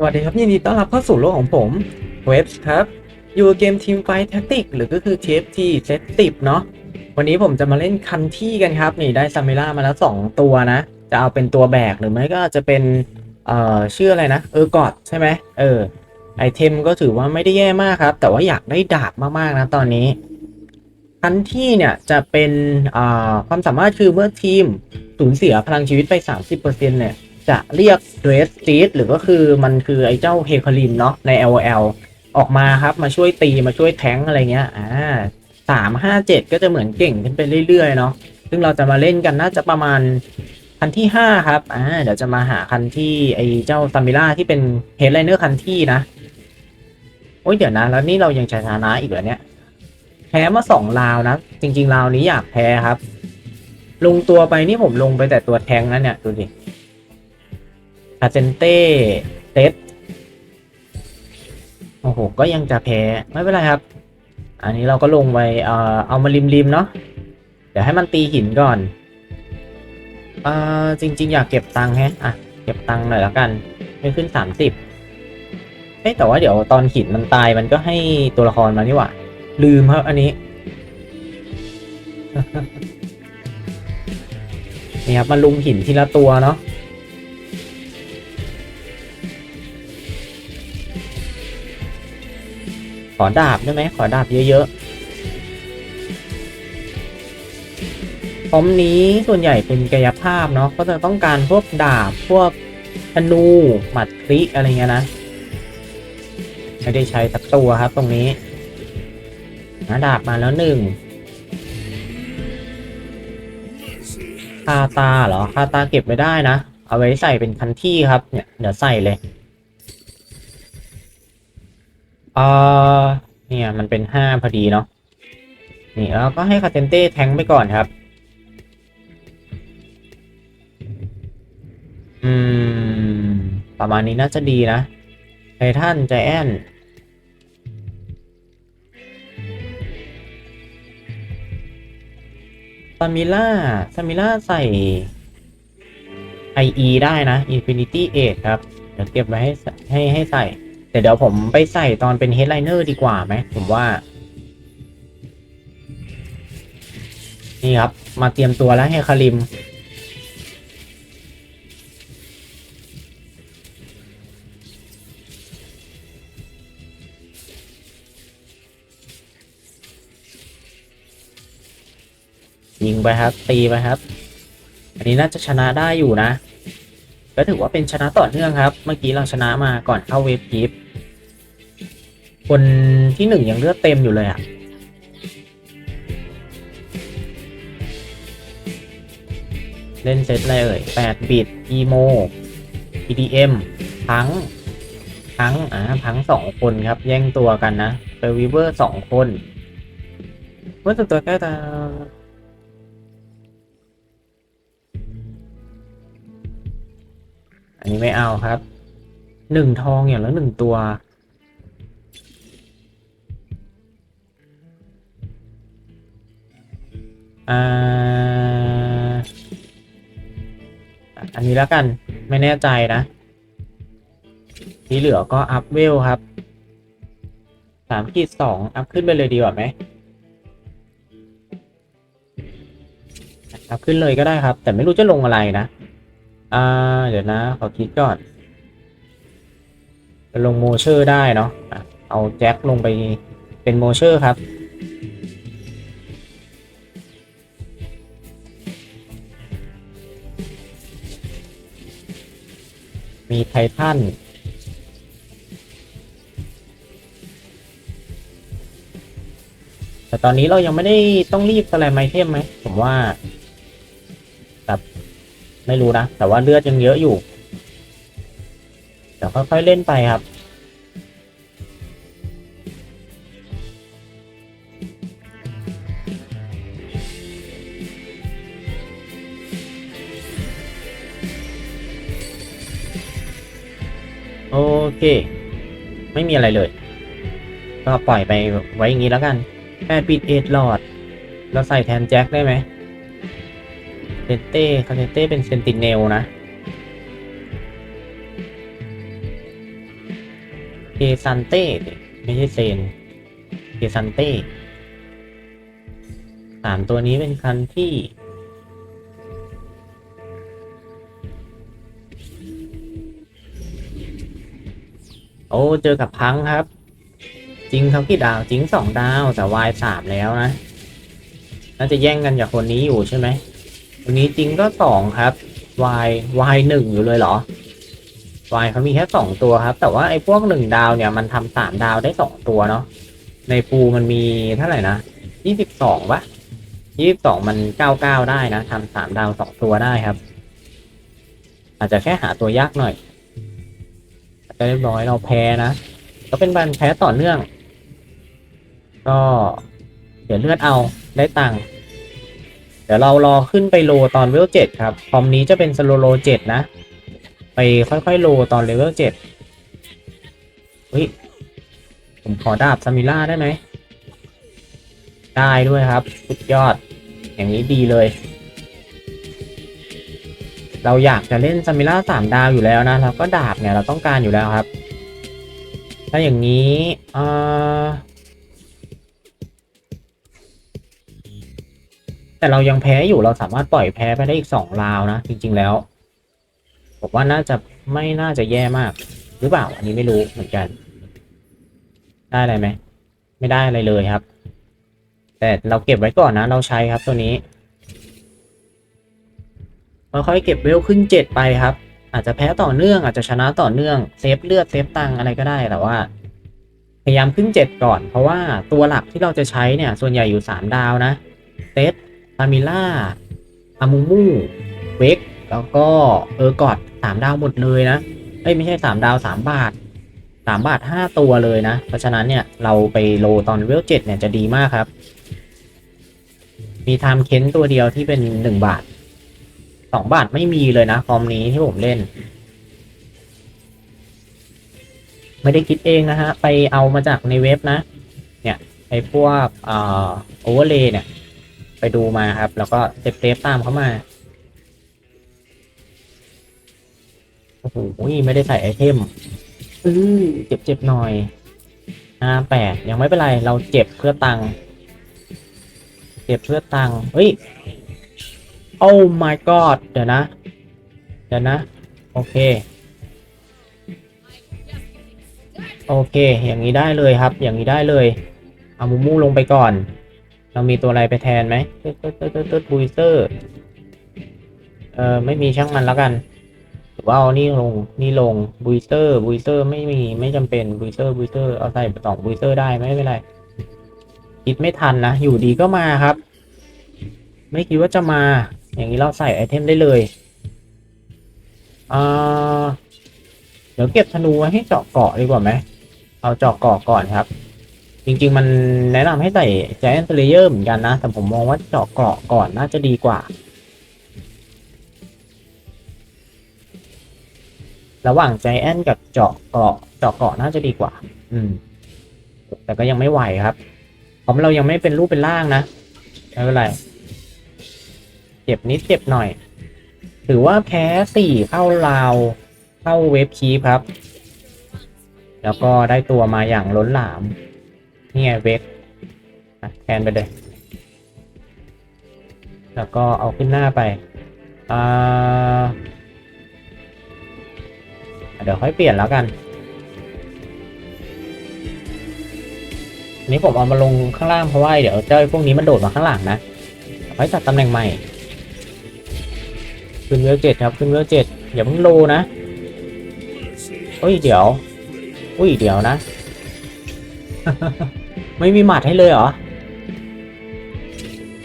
สวัสดีครับยินดีต้อนรับเข้าสู่โลกของผมเว็บครับ อยู่เกมทีมไฟแท็กติกหรือก็คือ TFT เซตติเนาะวันนี้ผมจะมาเล่นคันที่กันครับ นี่ได้ซามิล่ามาแล้ว 2 ตัวนะ จะเอาเป็นตัวแบกหรือไม่ก็จะเป็น เอ่อชื่ออะไรนะ เออกอดใช่ไหมเออ ไอเทมก็ถือว่าไม่ได้แย่มากครับ แต่ว่าอยากได้ดาบมากๆนะตอนนี้ คันที่เนี่ยจะเป็น อ่าความสามารถคือเมื่อทีมสูญเสียพลังชีวิตไป 30%เนี่ย จะเรียก Dress Seed หรือก็คือมันคือไอ้เจ้าเฮคารินเนาะใน LOL ออกมาครับมาช่วยตีมาช่วยแทงอะไรเงี้ยอ่าสามห้าเจ็ดก็จะเหมือนเก่งขึ้นไปเรื่อยๆเนาะซึ่งเราจะมาเล่นกันน่าจะประมาณคันที่ห้าครับอ่าเดี๋ยวจะมาหาคันที่ไอ้เจ้าซามิล่าที่เป็นเฮดไลเนอร์คันที่นะโอ้ยเดี๋ยวนะ แล้วนี่เรายังชนะอีกเหรอเนี่ยแพ้มาสองราวนะ จริงๆราวนี้อยากแพ้ครับ ลงตัวไปนี่ผมลงไปแต่ตัวแทงนั้นเนี่ยดูดิ คาเซนเต้เซตโอ้โห ก็ยังจะแพ้ ไม่เป็นไรครับ อันนี้เราก็ลงไปเอ่อเอามาริมๆเนาะ เดี๋ยวให้มันตีหินก่อนเอ่อจริง ๆ อยากเก็บตังค์แฮะ อะ เก็บตังค์หน่อยแล้วกัน ไม่ขึ้นสามสิบเอ้แต่ว่าเดี๋ยวตอนหินมันตายมันก็ให้ตัวละครมานี่หว่า ลืมครับอันนี้ นี่ครับมันลุมหินทีละตัวเนาะ ขอดาบได้ไหมขอดาบเยอะๆพร้อมนี้ส่วนใหญ่เป็นกายภาพเนาะก็จะต้องการพวกดาบพวกธนูหมัดคลิอะไรเงี้ยนะไม่ได้ใช้สักตัวครับตรงนี้นะดาบมาแล้วหนึ่งคาตาเหรอคาตาเก็บไว้ได้นะ เอาไว้ใส่เป็นคันที่ครับเนี่ยเดี๋ยวใส่เลย เออเนี่ยมันเป็นห้าพอดีเนาะนี่แล้วก็ให้คาเทนเต้แทงไปก่อนครับ อืม ประมาณนี้น่าจะดีนะไททันใจแอนซามิล่าซามิล่าใส่ IE ได้นะ Infinity 8 ครับ เดี๋ยวเก็บไว้ให้ใส่ให้ให้ ใส่แต่เดี๋ยวผมไปใส่ตอนเป็น Headliner ดีกว่าไหม ผมว่า นี่ครับ มาเตรียมตัวแล้วให้คาริม ยิงไปครับ ตีไปครับ อันนี้น่าจะชนะได้อยู่นะ ก็ถือว่าเป็นชนะต่อเนื่องครับ เมื่อกี้เราชนะมาก่อนเข้าเวฟพีฟคนที่หนึ่งยังเลือดเต็มอยู่เลยอะ่ะเล่นเซตอะไรเอ่ย8บิต EMO EDM พังพังอ่าพังสองคนครับ แย่งตัวกันนะเปวิเวอร์สองคนเมื่อตัวกล้ตา นนี้ไม่เอาครับหนึ่งทองอย่างละหนึ่งตัว อ่า อันนี้แล้วกันไม่แน่ใจนะที่เหลือก็อัพเวลครับสามขีดสองอัพขึ้นไปเลยดีกว่าไหมอัพขึ้นเลยก็ได้ครับ แต่ไม่รู้จะลงอะไรนะ อ่า เดี๋ยวนะ ขอคิดก่อนจะลงโมเชอร์ได้เนาะเอาแจ็คลงไปเป็นโมเชอร์ครับ มีไททันแต่ตอนนี้เรายังไม่ได้ต้องรีบสแลมไอเทมไหม ผมว่า ไม่รู้นะ แต่ว่าเลือดยังเยอะอยู่ เดี๋ยวค่อยๆเล่นไปครับ โอเค ไม่มีอะไรเลย ก็ปล่อยไปไว้อย่างนี้แล้วกันแปดปิดเอ็ดหลอด เราใส่แทนแจ็คได้ไหม เซนเต้คาเซนเต้เป็นเซนติเนลนะเกซันเต้ไม่ใช่เซนเกซันเต้สามตัวนี้เป็นคันที่โอ้เจอกับพังครับ จริงครับกี่ดาวจริงสองดาวแต่วายสามแล้วนะน่าจะแย่งกันจากคนนี้อยู่ใช่ไหม คนนี้จริงก็สองครับวายวายหนึ่งอยู่เลยเหรอวายเขามีแค่สองตัวครับ แต่ว่าไอ้พวกหนึ่งดาวเนี่ยมันทำสามดาวได้สองตัวเนาะในปูมันมีเท่าไหร่นะยี่สิบสองปะยี่สิบสองมันเก้าเก้าได้นะทำสามดาวสองตัวได้ครับ อาจจะแค่หาตัวยากหน่อยแต่เรียบร้อยเราแพ้นะก็เป็นบันแพ้ต่อเนื่อง ก็เดี๋ยวเลือดเอาได้ตังค์ เดี๋ยวเรารอขึ้นไปโลตอนเลเวลเจ็ดครับ คอมนี้จะเป็นสโลโลเจ็ดนะ ไปค่อยๆโลตอนเลเวลเจ็ดเฮ้ย ผมขอดาบซามิล่าได้ไหม ได้ด้วยครับ สุดยอด อย่างนี้ดีเลย เราอยากจะเล่นซามิล่าสามดาวอยู่แล้วนะ เราก็ดาบเนี่ยเราต้องการอยู่แล้วครับ ถ้าอย่างนี้อ่อ แต่เรายังแพ้อยู่เราสามารถปล่อยแพ้ไปได้อีกสองราวนะ จริง ๆแล้วผมว่าน่าจะไม่น่าจะแย่มาก หรือเปล่าอันนี้ไม่รู้เหมือนกัน ได้อะไรไหมไม่ได้อะไรเลยครับ แต่เราเก็บไว้ก่อนนะ เราใช้ครับตัวนี้ค่อยๆเก็บเวลขึ้นเจ็ดไปครับ อาจจะแพ้ต่อเนื่องอาจจะชนะต่อเนื่องเซฟเลือดเซฟตังอะไรก็ได้แต่ว่า พยายามขึ้นเจ็ดก่อน เพราะว่าตัวหลักที่เราจะใช้เนี่ย ส่วนใหญ่อยู่สามดาวนะเซต ฟามิล่าอามูมูเวกแล้วก็เออกอดสามดาวหมดเลยนะเอ้ยไม่ใช่สามดาวสามบาทสามบาทห้าตัวเลยนะ เพราะฉะนั้นเนี่ยเราไปโลตอนเวลเจ็ดเนี่ยจะดีมากครับ มีไทม์เค้นตัวเดียวที่เป็นหนึ่งบาทสองบาทไม่มีเลยนะคอมนี้ที่ผมเล่น ไม่ได้คิดเองนะฮะ ไปเอามาจากในเว็บนะ เนี่ยไอพวกเอ่อโอเวอร์เลย์เนี่ย ไปดูมาครับ แล้วก็เซฟเซฟตามเขามาโอ้โหไม่ได้ใส่ไอเทมเจ็บเจ็บหน่อยห้าแปดยังไม่เป็นไรเราเจ็บเพื่อตังเจ็บเพื่อตังเฮ้ยโอ้ my god เดี๋ยวนะ เดี๋ยวนะ โอเค โอเค อย่างนี้ได้เลยครับ อย่างนี้ได้เลย เอามูมูลงไปก่อน เรามีตัวอะไรไปแทนไหมตึ๊ดตึ๊ดตึ๊ดตึ๊ดตึ๊ดบูสเตอร์เอ่อไม่มีช่างมันแล้วกันหรือว่าเอานี่ลงนี่ลงบูสเตอร์บูสเตอร์ไม่มีไม่จำเป็นบูสเตอร์บูสเตอร์เอาใส่สองบูสเตอร์ได้ไม่เป็นไรคิดไม่ทันนะ อยู่ดีก็มาครับ ไม่คิดว่าจะมา อย่างนี้เราใส่ไอเทมได้เลยอ่าเดี๋ยวเก็บธนูไว้ให้เจาะเกาะดีกว่าไหม เอาเจาะเกาะก่อนครับ จริง ๆ มันแนะนำให้ใส่ Giant Slayer เหมือนกันนะ แต่ผมมองว่าเจาะเกาะก่อนน่าจะดีกว่า ระหว่าง Giant กับเจาะเกาะเจาะเกาะน่าจะดีกว่า อืม แต่ก็ยังไม่ไหวครับเพราะเรายังไม่เป็นรูปเป็นร่างนะไม่เป็นไรเจ็บนิดเจ็บหน่อย ถือว่าแพ้สี่เข้าราว เข้าเวฟคีครับ แล้วก็ได้ตัวมาอย่างล้นหลาม นี่ไงเวฟอะแทนไปเลย แล้วก็เอาขึ้นหน้าไปอ่าเดี๋ยวค่อยเปลี่ยนแล้วกันอันนี้ผมเอามาลงข้างล่างเพราะว่าเดี๋ยวเจ้าพวกนี้มันโดดมาข้างหลังนะไว้จัดตำแหน่งใหม่ ขึ้นเวลเจ็ดครับ ขึ้นเวลเจ็ดอย่าเพิ่งโลนะ เฮ้ยเดี๋ยว อุ้ยเดี๋ยวนะ ไม่มีหมัดให้เลยเหรอ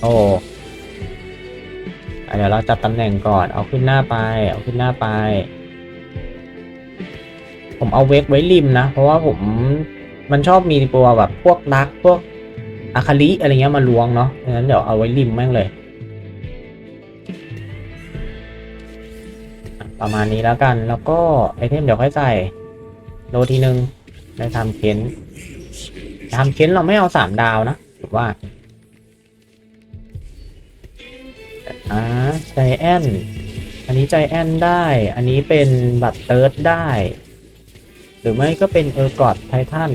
โอ้เดี๋ยวเราจับตำแหน่งก่อน เอาขึ้นหน้าไป เอาขึ้นหน้าไป ผมเอาเวกไว้ริมนะ เพราะว่าผมมันชอบมีตัวแบบพวกดักพวกอาคาลิอะไรเงี้ยมาลวงเนาะดังนั้นเดี๋ยวเอาไว้ริมแม่งเลย ประมาณนี้แล้วกัน แล้วก็ไอเทมเดี๋ยวค่อยใส่โลทีหนึ่งได้ทำเค้น ทำเค้นเราไม่เอาสามดาวนะถือว่าอ่าใจแอนอันนี้ใจแอนได้ อันนี้เป็นบัตรเติร์ดได้ หรือไม่ก็เป็นเออร์กอดไททัน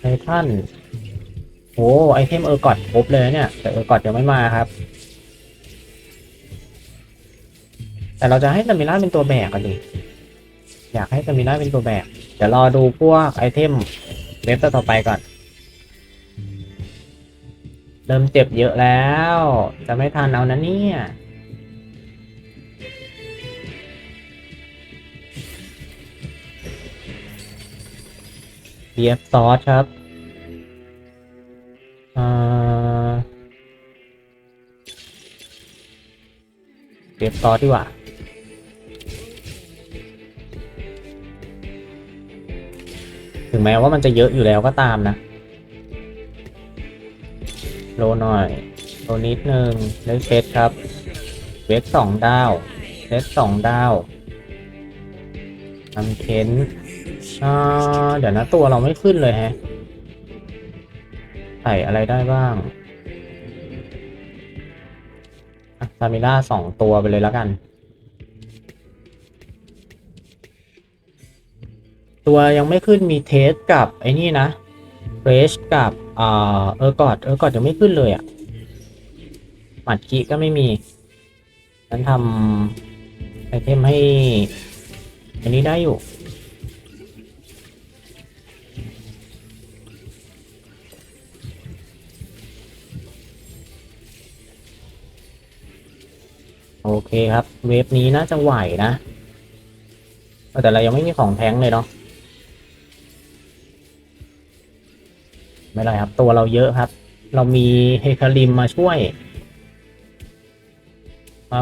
ไททันโอ้ไอเทมเออร์กอดครบเลยเนี่ย แต่เออร์กอดยังไม่มาครับ แต่เราจะให้ตามิล่าเป็นตัวแบกกันดิ อยากให้ตามิล่าเป็นตัวแบก เดี๋ยวรอดูพวกไอเทมเว็บต่อไปก่อน เริ่มเจ็บเยอะแล้ว จะไม่ทันเอานะเนี่ย เบียซอสครับเบียซอสดีกว่า ถึงแม้ว่ามันจะเยอะอยู่แล้วก็ตามนะ โลหน่อย โลนิดนึงได้เซตครับ เวฟสองดาวเซตสองดาวทำเค้นอ่าเดี๋ยวนะตัวเราไม่ขึ้นเลยแฮะ ใส่อะไรได้บ้างซามิล่าสองตัวไปเลยแล้วกัน ตัวยังไม่ขึ้นมีเทสกับไอ้นี่นะเรชกับอ่าเออกอดเออกอดยังไม่ขึ้นเลยอะ่ะหมัดกิก็ไม่มีฉันทำไอเทมให้ อันนี้ได้อยู่โอเคครับ เวฟนี้น่าจะไหวนะ แต่เรายังไม่มีของแท้งเลยเนาะ ไม่ไรครับ ตัวเราเยอะครับ เรามีเฮคาริมมาช่วยเอ่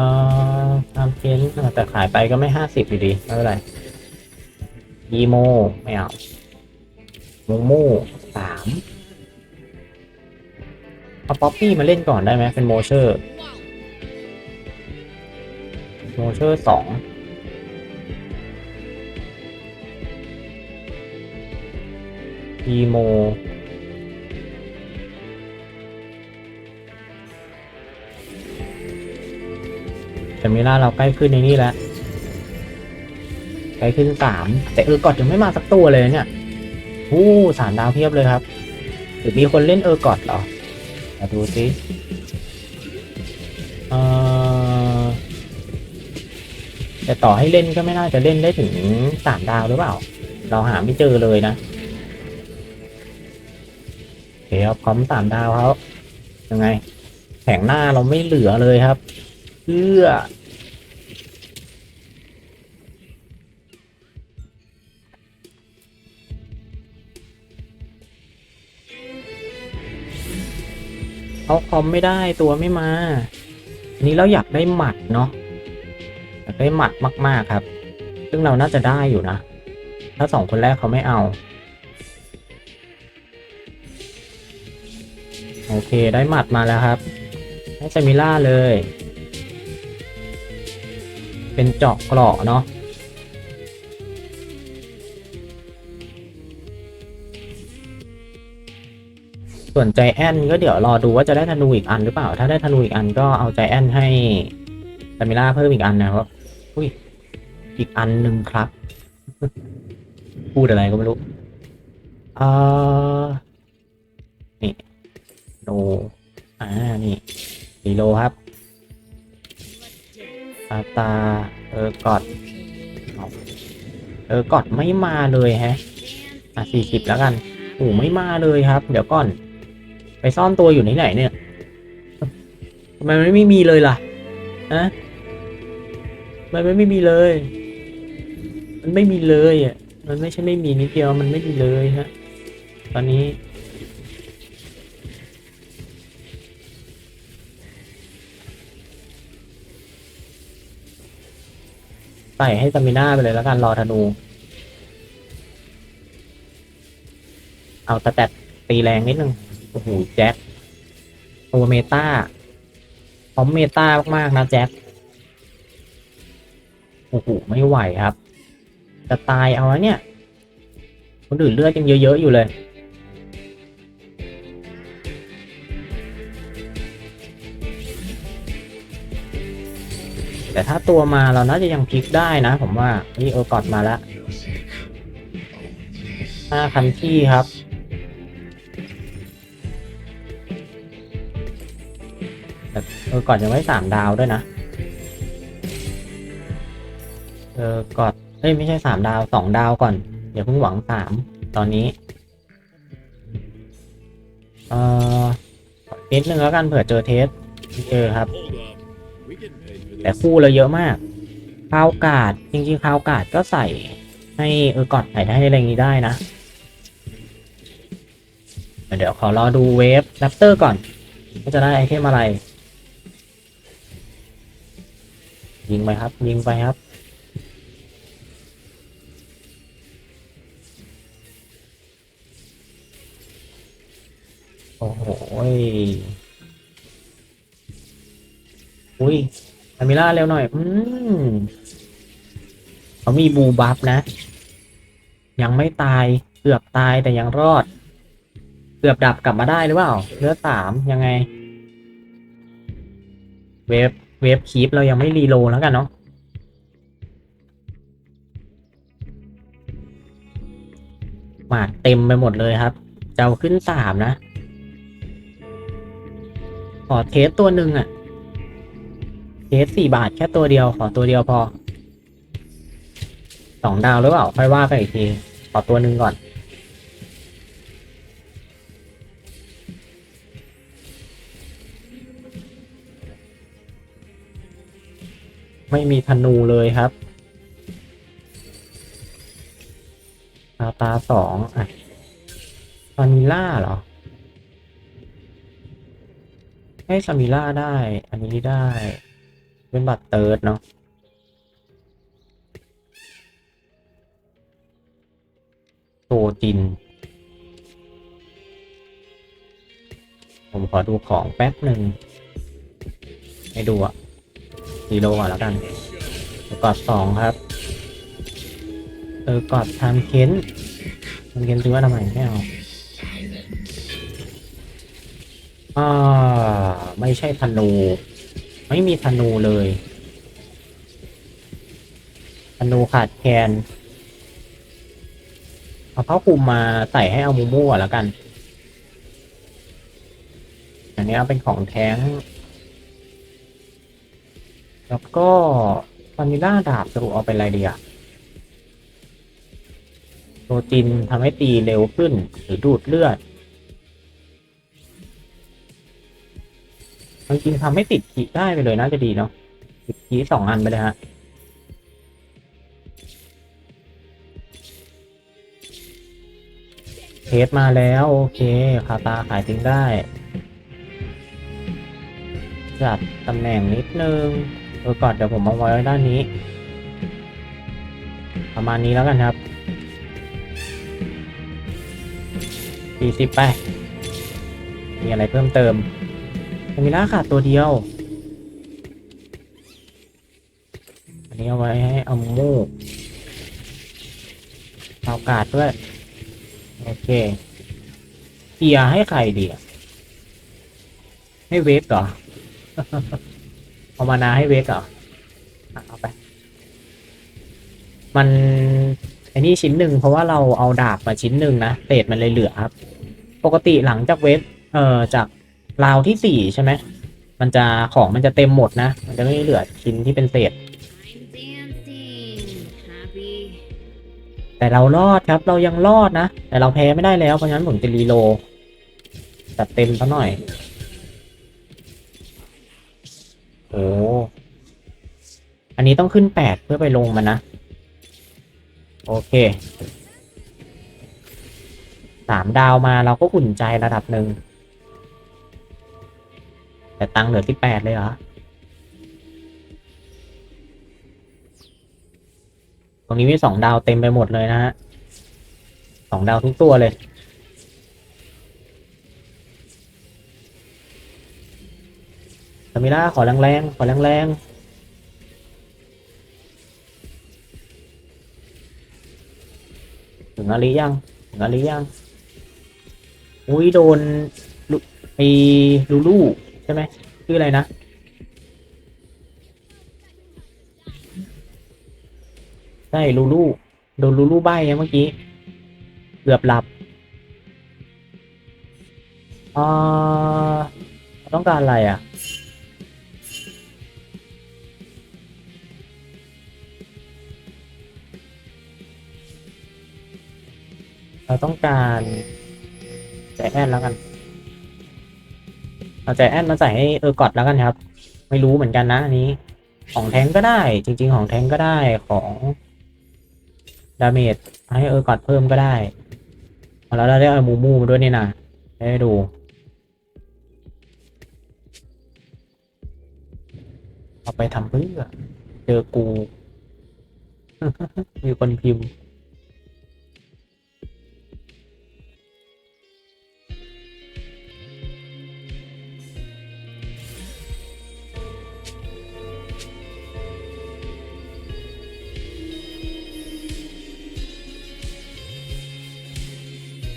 อทำเนแต่ขายไปก็ไม่ห้าสิบอยู่ดี ไม่เป็นไรยีโมไม่เอาโมโม่สามเอาป๊อปปี้มาเล่นก่อนได้ไหมเป็นโมเชอร์โมเชอร์สองอีโม แต่เวลาเราใกล้ขึ้นในนี่แล้วใกล้ขึ้นสามแต่เออกอดยังไม่มาสักตัวเลยเนี่ยอู้สามดาวเพียบเลยครับ หรือมีคนเล่นเออกอดเหรอมาดูสิเออแต่ต่อให้เล่นก็ไม่น่าจะเล่นได้ถึงสามดาวหรือเปล่า เราหาไม่เจอเลยนะเคครับพร้อมสามดาวเขายังไงแผงหน้าเราไม่เหลือเลยครับ เพื่อเอาคอมไม่ได้ตัวไม่มา อันนี้เราอยากได้หมัดเนาะอยากได้หมัดมาก ๆ ครับ ซึ่งเราน่าจะได้อยู่นะ ถ้าสองคนแรกเขาไม่เอา โอเคได้หมัดมาแล้วครับ ให้ซามิล่าเลย เป็นเจาะเกราะเนาะส่วนใจแอนก็เดี๋ยวรอดูว่าจะได้ธนูอีกอันหรือเปล่า ถ้าได้ธนูอีกอันก็เอาใจแอนให้ซามิล่าเพิ่มอีกอันนะครับอุ้ยอีกอันหนึ่งครับ พูดอะไรก็ไม่รู้เอ่อนี่โลอ่านี่รีโลครับ ตาตา เออกอดเออกอดไม่มาเลยแฮะ อะสี่สิบแล้วกันโอ้ไม่มาเลยครับ เดี๋ยวก่อน ไปซ่อนตัวอยู่ไหนเนี่ยทำไมไม่มีเลยล่ะฮะทำไมมันไม่มีเลย มันไม่มีเลยอะ มันไม่ใช่ไม่มีนิดเดียว มันไม่มีเลยฮะ ตอนนี้ ส่ให้สมิน่าไปเลยแล้วกันรอธนู เอาสแตตตีแรงนิดนึง โอ้โห แจ็คตัวเมตาพร้อมเมตามาก ๆ นะแจ็ค โอ้โห ไม่ไหวครับ จะตายเอาแล้วเนี่ย คนอื่นเลือดยังเยอะ ๆ อยู่เลย แต่ถ้าตัวมาเราน่าจะยังพลิกได้นะ ผมว่านี่เออกอดมาแล้วห้าคันที่ครับแต่เออกอดยังไม่สามดาวด้วยนะ เออกอดเอ้ยไม่ใช่สามดาวสองดาวก่อนอย่าเพิ่งหวังสามตอนนี้ เอ่อนิดนึงแล้วกันเผื่อเจอเทสเจอครับ แต่คู่เราเยอะมากคาวกาดจริงๆคาวกาดก็ใส่ให้เออกอดใส่ได้อะไรอย่างนี้ได้นะ เดี๋ยวขอรอดูเวฟแรปเตอร์ก่อนว่าจะได้ไอเทมอะไร ยิงไปครับ ยิงไปครับโอ้โหอุ้ย อามิล่าเร็วหน่อย อืมเขามีบูบัฟนะ ยังไม่ตาย เกือบตายแต่ยังรอด เกือบดับกลับมาได้หรือเปล่าเลือดสามยังไง เวฟ เวฟคีปเรายังไม่รีโลแล้วกันเนาะ หมากเต็มไปหมดเลยครับ เจะเอาขึ้นสามนะ ขอเทสตัวหนึ่งอะเท สสี่บาทแค่ตัวเดียวขอตัวเดียวพอสองดาวหรือเปล่าค่อยว่ากันอีกที ขอตัวหนึ่งก่อน ไม่มีธนูเลยครับตาตาสองอะฟานิล่าเหรอ ให้ซามิล่าได้ อันนี้ได้ เป็นบัตรเติร์ดเนาะโซจิน ผมขอดูของแป๊บหนึ่งให้ดูอะซีโร่ก่อนแล้วกันกอดสองครับเออกอดทำเค้นทำเค้นซื้อว่าทำไมไม่เอาอ่าไม่ใช่ธนู ไม่มีธนูเลยธนูขาดแคลนเอาผ้าคลุมมาใส่ให้เอามูมูก่อนแล้วกัน อันนี้เอาเป็นของแท้ง แล้วก็ฟานิล่าดาบสรุปเอาเป็นอะไรดีอะโปรตีนทำให้ตีเร็วขึ้นหรือดูดเลือด จริงทำให้ติดขีได้ไปเลยน่าจะดีเนาะติดขีสองอันไปเลยฮะเทสมาแล้วโอเคคาตาขายทิ้งได้ จัดตำแหน่งนิดนึงเออก่อนเดี๋ยวผมเอาไว้ด้านนี้ ประมาณนี้แล้วกันครับสี่สิบไปมีอะไรเพิ่มเติม มีล่าขาดตัวเดียว อันนี้เอาไว้ให้เอามูกเอากาดด้วย โอเคเกียร์ให้ใครดีอะให้เวฟเหรอเอามานาให้เวฟเหรอเอาไป มันไอ้นี่ชิ้นหนึ่งเพราะว่าเราเอาดาบมาชิ้นหนึ่งนะเศษมันเลยเหลือครับ ปกติหลังจากเวฟเอ่อจาก ราวที่สี่ใช่ไหม มันจะของมันจะเต็มหมดนะ มันจะไม่เหลือชิ้นที่เป็นเศษ แต่เรารอดครับ เรายังรอดนะ แต่เราแพ้ไม่ได้แล้ว เพราะฉะนั้นผมจะรีโลจัดเต็มซะหน่อย โอ้ อันนี้ต้องขึ้นแปดเพื่อไปลงมันนะ โอเคสามดาวมาเราก็อุ่นใจระดับหนึ่ง แต่ตังค์เหลือที่แปดเลยเหรอ ตรงนี้มีสองดาวเต็มไปหมดเลยนะฮะสองดาวทุกตัวเลย สมิล่าขอแรงๆ ขอแรงๆถึงอาลียังถึงอาลียัง อุ้ยโดนไอ้ลูลู ใช่ไหมชื่ออะไรนะใช่ลูลูโดนลูลูใบอะเมื่อกี้เกือบหลับอ่าต้องการอะไรอะเราต้องการใจแอนแล้วกัน เอาใจแอนมาใส่ให้เออกอดแล้วกันครับ ไม่รู้เหมือนกันนะอันนี้ ของแทงก็ได้ จริง ๆ ของแทงก็ได้ของดาเมจให้เออกอดเพิ่มก็ได้แล้วเราได้เอามูมูมาด้วยนี่นะให้ดูเอาไปทำเพื่อเจอกู มีคนพิมพ์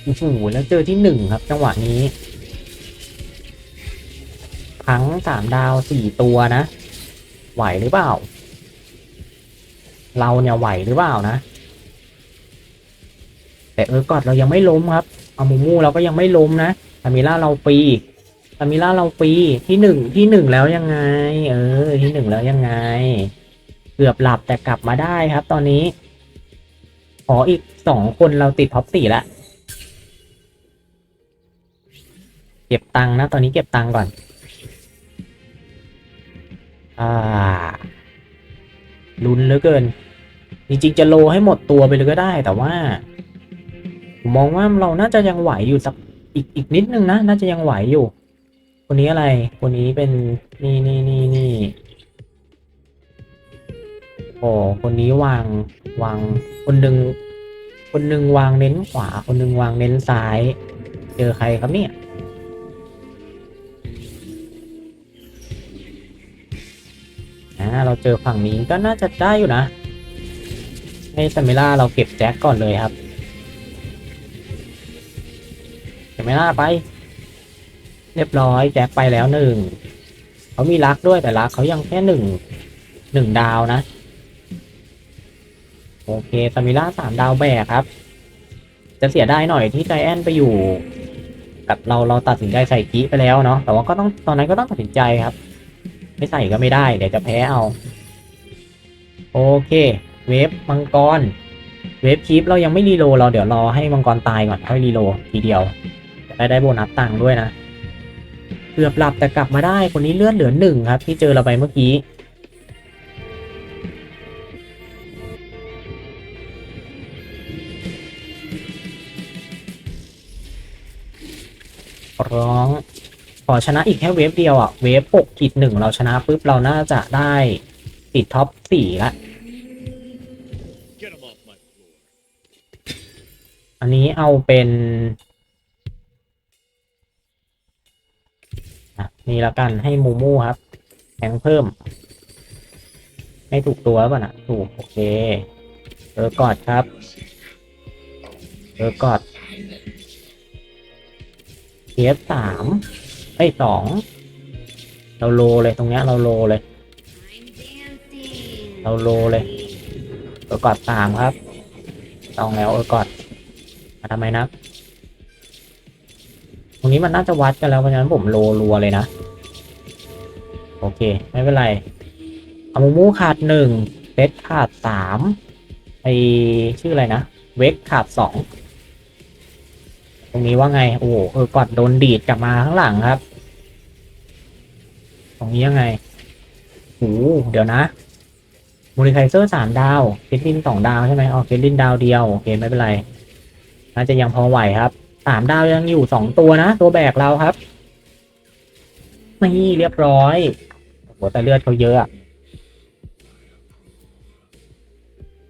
โอ้โหแล้วเจอที่หนึ่งครับ จังหวะนี้พังสามดาวสี่ตัวนะ ไหวหรือเปล่า เราเนี่ยไหวหรือเปล่านะ แต่เออกอดเรายังไม่ล้มครับอามูมูเราก็ยังไม่ล้มนะทามิล่าเราปีทามิล่าเราปีที่หนึ่งที่หนึ่งแล้วยังไง เออ ที่หนึ่งแล้วยังไง เกือบหลับแต่กลับมาได้ครับ ตอนนี้ ขออีกสองคนเราติดท็อปสี่แล้ว เก็บตังค์นะ ตอนนี้เก็บตังค์ก่อน อ่า ลุ้นเหลือเกิน จริงๆจะโลให้หมดตัวไปเลยก็ได้ แต่ว่า ผมมองว่าเราน่าจะยังไหวอยู่สักอีกอีกนิดนึงนะ น่าจะยังไหวอยู่ คนนี้อะไร คนนี้เป็นนี่นี่นี่นี่โอ้คนนี้วางวางคนหนึ่งคนหนึ่งวางเน้นขวา คนหนึ่งวางเน้นซ้าย เจอใครครับเนี่ย อ่าเราเจอฝั่งนี้ก็น่าจะได้อยู่นะ ให้ซามิล่าเราเก็บแจ็คก่อนเลยครับซามิล่าไป เรียบร้อยแจ็คไปแล้วหนึ่งเขามีรักด้วยแต่รักเขายังแค่หนึ่งหนึ่งดาวนะ โอเคซามิล่าสามดาวแบกครับ จะเสียได้หน่อยที่ใจแอนไปอยู่กับเราเราตัดสินใจใส่กีไปแล้วเนาะแต่ว่าก็ต้องตอนนั้นก็ต้องตัดสินใจครับ ไม่ใส่ก็ไม่ได้ เดี๋ยวจะแพ้เอา โอเค เวฟมังกร เวฟคลิปเรายังไม่รีโลเราเดี๋ยวรอให้มังกรตายก่อนค่อยรีโลทีเดียวจะได้ได้โบนัสตังค์ด้วยนะเกือบหลับแต่กลับมาได้คนนี้เลื่อนเหลือหนึ่งครับ ที่เจอเราไปเมื่อกี้ร้อง ขอชนะอีกแค่เวฟเดียวอะ เวฟหกขีดหนึ่งเราชนะปุ๊บเราน่าจะได้ติดท็อปสี่ละ อันนี้เอาเป็นนี่แล้วกันให้มูมูครับแทงเพิ่มให้ถูกตัวป่ะนะถูก โอเคเออกอดครับเออกอดเทียสาม ไอ้สองเราโลเลยตรงเนี้ยเราโลเลย เราโลเลยเออกอดสามครับต้องแล้วเออกอดมาทำไมนะ ตรงนี้มันน่าจะวัดกันแล้วเพราะฉะนั้นผมโลรัวเลยนะ โอเค ไม่เป็นไรอามูมูขาดหนึ่งเซตขาดสามไอชื่ออะไรนะ เวกขาดสอง รงนี้ว่าไง โอ้โหเออกอดโดนดีดกลับมาข้างหลังครับ ตรงนี้ยังไงโอ้โหเดี๋ยวนะมูริไคเซอร์สามดาวเฟลินสองดาวใช่ไหมอ๋อเฟลินดาวเดียว โอเค ไม่เป็นไร น่าจะยังพอไหวครับสามดาวยังอยู่สองตัวนะ ตัวแบกเราครับ นี่เรียบร้อยโอ้โหแต่เลือดเขาเยอะอะ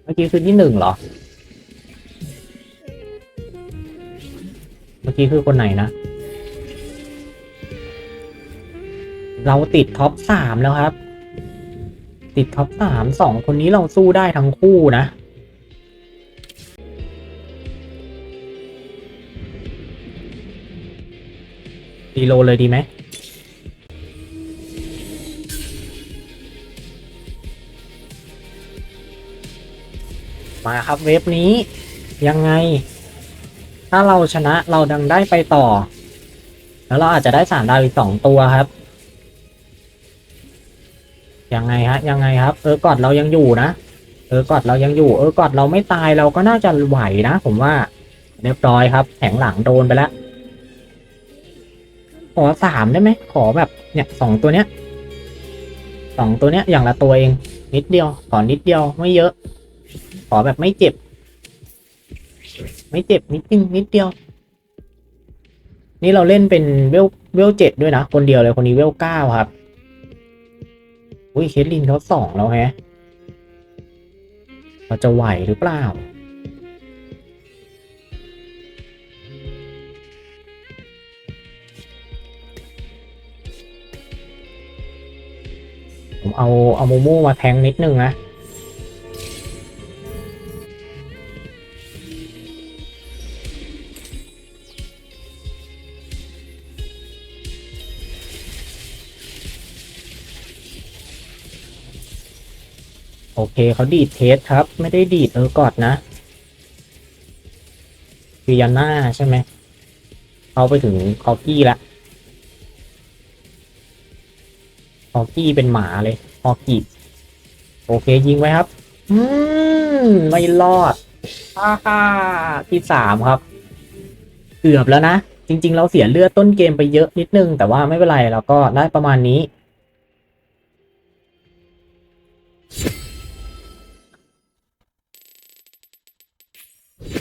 เมื่อกี้คือที่หนึ่งเหรอ มื่อกี้คือคนไหนนะ เราติดท็อปสามแล้วครับ ติดท็อปสามสองคนนี้เราสู้ได้ทั้งคู่นะดีโลเลยดีไหมมาครับเว็บนี้ยังไง ถ้าเราชนะเราดังได้ไปต่อ แล้วเราอาจจะได้สามดาวอีกสองตัวครับ ยังไงฮะ ยังไงครับ เออกอดเรายังอยู่นะ เออกอดเรายังอยู่ เออกอดเราไม่ตายเราก็น่าจะไหวนะ ผมว่า เรียบร้อยครับแผงหลังโดนไปแล้ว ขอสามได้ไหม ขอแบบเนี่ยสองตัวเนี้ยสองตัวเนี้ยอย่างละตัวเอง นิดเดียว ขอนิดเดียวไม่เยอะ ขอแบบไม่เจ็บ ไม่เจ็บนิดนึงนิดเดียว นี่เราเล่นเป็นเวลเวลเจ็ดด้วยนะ คนเดียวเลยคนนี้เวลเก้าครับ อุ้ยเคสลินเขาสองแล้วแฮะ เราจะไหวหรือเปล่าผมเอาเอาโมโม่มาแทงนิดนึงนะ โอเคเขาดีดเทสครับ ไม่ได้ดีดเออกอดนะฟิยาน่าใช่ไหมเขาไปถึงคอกี้ละคอกี้เป็นหมาเลยคอกี้โอเคยิงไว้ครับ อืม ไม่รอดฮ่าฮ่าที่สามครับ เกือบแล้วนะ จริง ๆ เราเสียเลือดต้นเกมไปเยอะนิดนึง แต่ว่าไม่เป็นไรเราก็ได้ประมาณนี้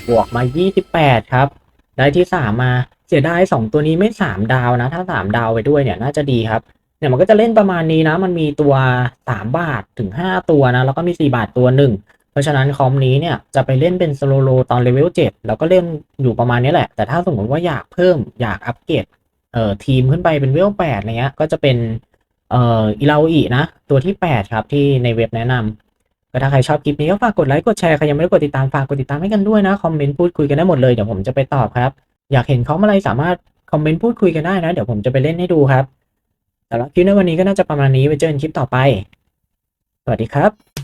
บวกมา 28 ครับ ได้ที่ 3 มาเสียดาย2ตัวนี้ไม่ 3 ดาวนะ ถ้า 3 ดาวไปด้วยเนี่ยน่าจะดีครับเนี่ยมันก็จะเล่นประมาณนี้นะ มันมีตัว 3 บาทถึง 5 ตัวนะ แล้วก็มี 4 บาทตัวหนึ่งเพราะฉะนั้นคอมนี้เนี่ยจะไปเล่นเป็นสโลโลตอนเลเวล7แล้วก็เล่นอยู่ประมาณนี้แหละ แต่ถ้าสมมติว่าอยากเพิ่มอยากอัปเกรดเอ่อทีมขึ้นไปเป็นเวล8อะไรเงี้ยก็จะเป็นเอ่ออิราอีนะ ตัวที่ 8 ครับที่ในเว็บแนะนำ ถ้าใครชอบคลิปนี้ก็ฝากกดไลค์กดแชร์ใครยังไม่ได้กดติดตามฝากกดติดตามให้กันด้วยนะคอมเมนต์พูดคุยกันได้หมดเลยเดี๋ยวผมจะไปตอบครับ อยากเห็นคอมอะไรสามารถคอมเมนต์พูดคุยกันได้นะ เดี๋ยวผมจะไปเล่นให้ดูครับสำหรับคลิปในวันนี้ก็น่าจะประมาณนี้ไปเจอกันคลิปต่อไป สวัสดีครับ